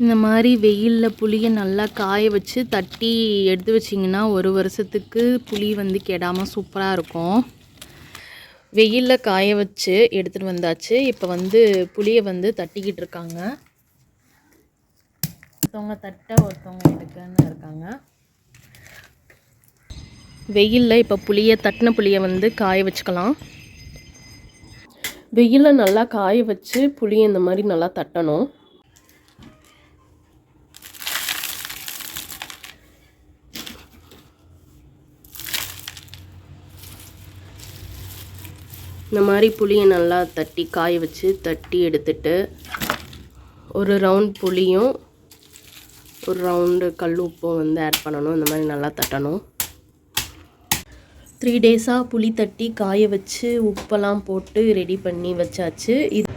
இந்த மாதிரி வெயிலில் புளியை நல்லா காய வச்சு தட்டி எடுத்து வச்சிங்கன்னா ஒரு வருஷத்துக்கு புளி வந்து கெடாமல் சூப்பராக இருக்கும். வெயிலில் காய வச்சு எடுத்துகிட்டு வந்தாச்சு. இப்போ வந்து புளியை வந்து தட்டிக்கிட்டு இருக்காங்க. ஒருத்தவங்க தட்ட ஒருத்தவங்க எடுக்கன்னு இருக்காங்க. வெயிலில் இப்போ புளியை தட்டின புளியை வந்து காய வச்சுக்கலாம். வெயிலில் நல்லா காய வச்சு புளியை இந்த மாதிரி நல்லா தட்டணும். இந்த மாதிரி புளியை நல்லா தட்டி காய வச்சு தட்டி எடுத்துட்டு ஒரு ரவுண்ட் புளியும் ஒரு ரவுண்டு கல் உப்பும் வந்து ஆட் பண்ணணும். இந்த மாதிரி நல்லா தட்டணும். த்ரீ டேஸாக புளி தட்டி காய வச்சு உப்பெல்லாம் போட்டு ரெடி பண்ணி வச்சாச்சு. இது